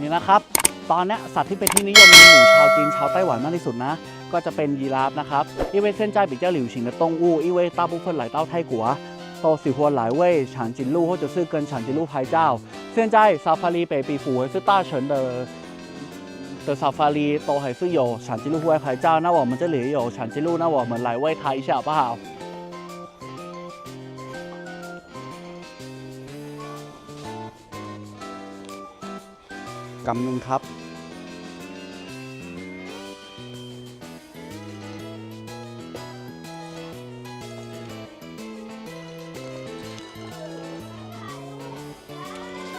นี่นะครับ ตอนเนี้ยสัตว์ที่เป็นที่นิยมในหมู่ชาวจีนชาวไต้หวันมากที่สุดนะ ก็จะเป็นยีราฟนะครับ因为现在比较流行的动物因为大部分来到泰国都喜欢来喂长颈鹿或者是跟长颈鹿拍照现在 Safari Baby 府还是大城的的 Safari 都还是有长颈鹿户外拍照那我们这里也有长颈鹿那我们来喂它一下好不好 กำหนึ่งครับ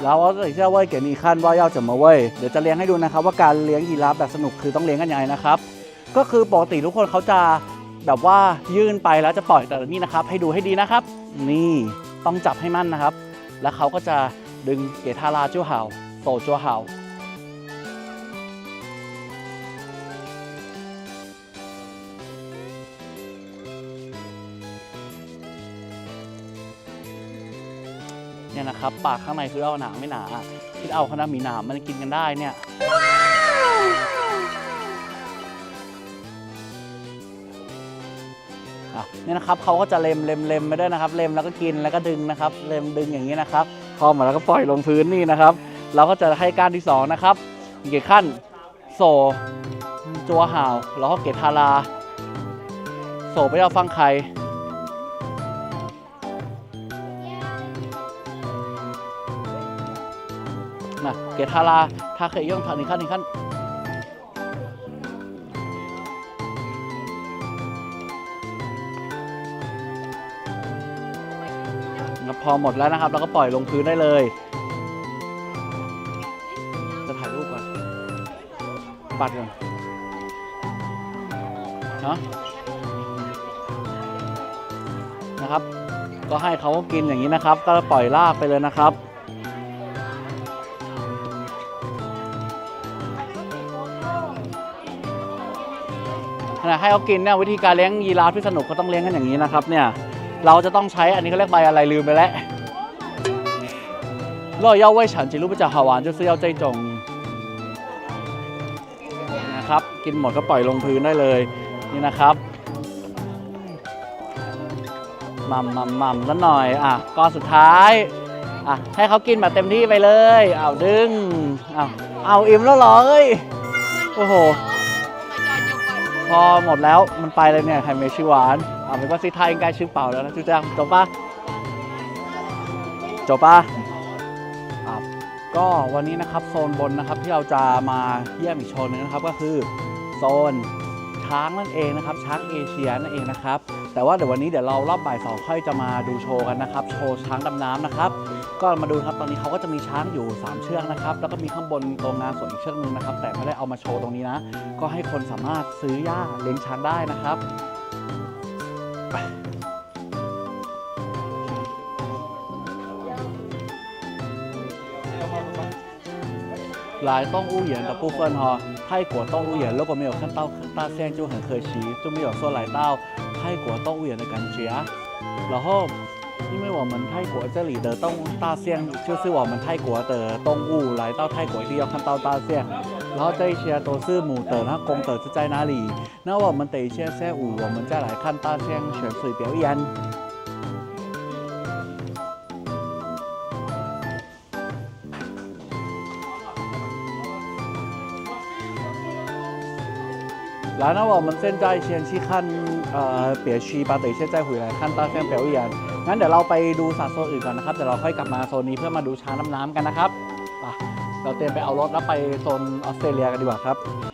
แล้วว่าเชื่อว่าเก๋มีขั้นว่าย่าจะมาเว้ยเดี๋ยวจะเลี้ยงให้ดูนะครับ ว่าการเลี้ยงยีราฟแบบสนุกคือต้องเลี้ยงกันยังไงนะครับ ก็คือปกติทุกคนเขาจะแบบว่ายื่นไปแล้วจะปล่อยแต่นี่นะครับ ให้ดูให้ดีนะครับ นี่ต้องจับให้มั่นนะครับ แล้วเขาก็จะดึงเกทาราจ้วเห่าโตจ้วเห่า เนี่ยนะครับปากข้างในคือเอาหนาไม่หนาคิดเอาขนาดมีหนามมันกินกันได้เนี่ยอะเนี่ยนะครับเขาก็จะเล็มเล็มเล็มไปด้วยนะครับ เล็มแล้วก็กินแล้วก็ดึงนะครับ เล็มดึงอย่างนี้นะครับ พอหมดแล้วก็ปล่อยลงพื้นนี่นะครับ เราก็จะให้ก้านที่สองนะครับเกตขั้นโซจัวห่าวแล้วก็เกตทาราโซไปเอาฟังใคระเกทาราทาเคยย่องทางนี้ขั้นนี้ขั้นพอหมดแล้วนะครับ เราก็ปล่อยลงพื้นได้เลย จะถ่ายรูปก่อน ปัดก่อนนะนะครับ ก็ให้เขากินอย่างนี้นะครับ ก็ปล่อยลากไปเลยนะครับ ขะให้เขากินเนี่ยวิธีการเลี้ยงยีราฟที่สนุกก็ต้องเลี้ยงกันอย่างนี้นะครับเนี่ยเราจะต้องใช้อันนี้เขาเรียกใบอะไรลืมไปแล้วล่อย่าไว้ฉันจิรูปจากฮาวานจะซื้อเอาใจจงนะครับกินหมดก็ปล่อยลงพื้นได้เลยนี่นะครับมัมมัมมัมซะหน่อยอะก้อนสุดท้ายอะให้เขากินแบบเต็มที่ไปเลยเอาดึงเอาเอาอิ่มแล้วเลยโอ้โห พอหมดแล้วมันไปเลยเนี่ยไฮเมชิหวานเอาเป็นว่าซิทยงใกล้ชื่อเปล่าแล้วนะจุ๊จังจบปะจบปะอะก็วันนี้นะครับโซนบนนะครับที่เราจะมาเยี่ยมอีกโซนหนึงนะครับก็คือโซน ช้างนั่นเองนะครับ ช้างเอเชียนั่นเองนะครับ แต่ว่าเดี๋ยววันนี้เดี๋ยวเรารอบบ่ายสองค่อยจะมาดูโชว์กันนะครับ โชว์ช้างดำน้ำนะครับ ก็มาดูครับตอนนี้เขาก็จะมีช้างอยู่ 3 เชือกนะครับ แล้วก็มีข้างบนตรงงานส่วนอีกเชือกนึงนะครับ แต่ไม่ได้เอามาโชว์ตรงนี้นะ ก็ให้คนสามารถซื้อหญ้าเลี้ยงช้างได้นะครับ 来动物园的部分哈、泰国动物园如果没有看到大象就很可惜，就没有说来到泰国动物园的感觉啊。然后，因为我们泰国这里的动物大象就是我们泰国的动物，来到泰国一定要看到大象。然后这一些都是母的，那公的是在哪里？那我们等一下下午我们再来看大象潜水表演。来，那我们现在先去看呃别区吧，等一下再回来看大象表演。งั้นเดี๋ยวเราไปดูสัตว์โซนอื่นก่อนนะครับ เดี๋ยวเราค่อยกลับมาโซนนี้เพื่อมาดูช้างน้ำน้ำกันนะครับไปเราเตรียมไปเอารถแล้วไปโซนออสเตรเลียกันดีกว่าครับ